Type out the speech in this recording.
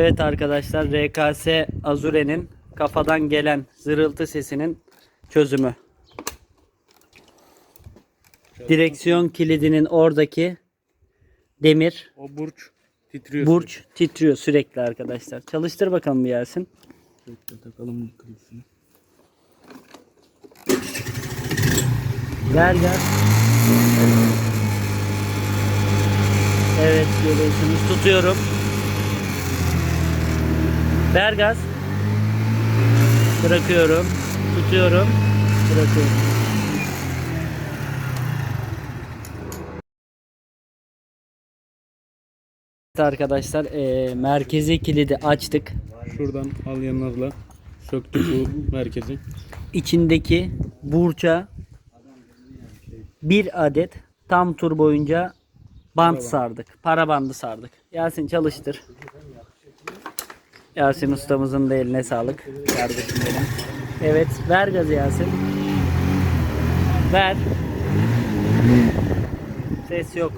Evet arkadaşlar RKS Azure'nin kafadan gelen zırıltı sesinin çözümü. Direksiyon kilidinin oradaki demir O burç titriyor. burç titriyor sürekli arkadaşlar. Çalıştır bakalım bir Yasin. Bekle takalım bu. Ver gaz. Evet görüyorsunuz. Tutuyorum. Ver gaz. Bırakıyorum. Tutuyorum. Bırakıyorum. Arkadaşlar eee, merkezi kilidi açtık. Şuradan al yanlarla söktük bu merkezi. içindeki burça bir adet tam tur boyunca bant sardık. Para bandı sardık. Yasin çalıştır. Yasin ustamızın da eline sağlık. Kardeşim benim. Evet ver gazı Yasin. Ver. Ses yok.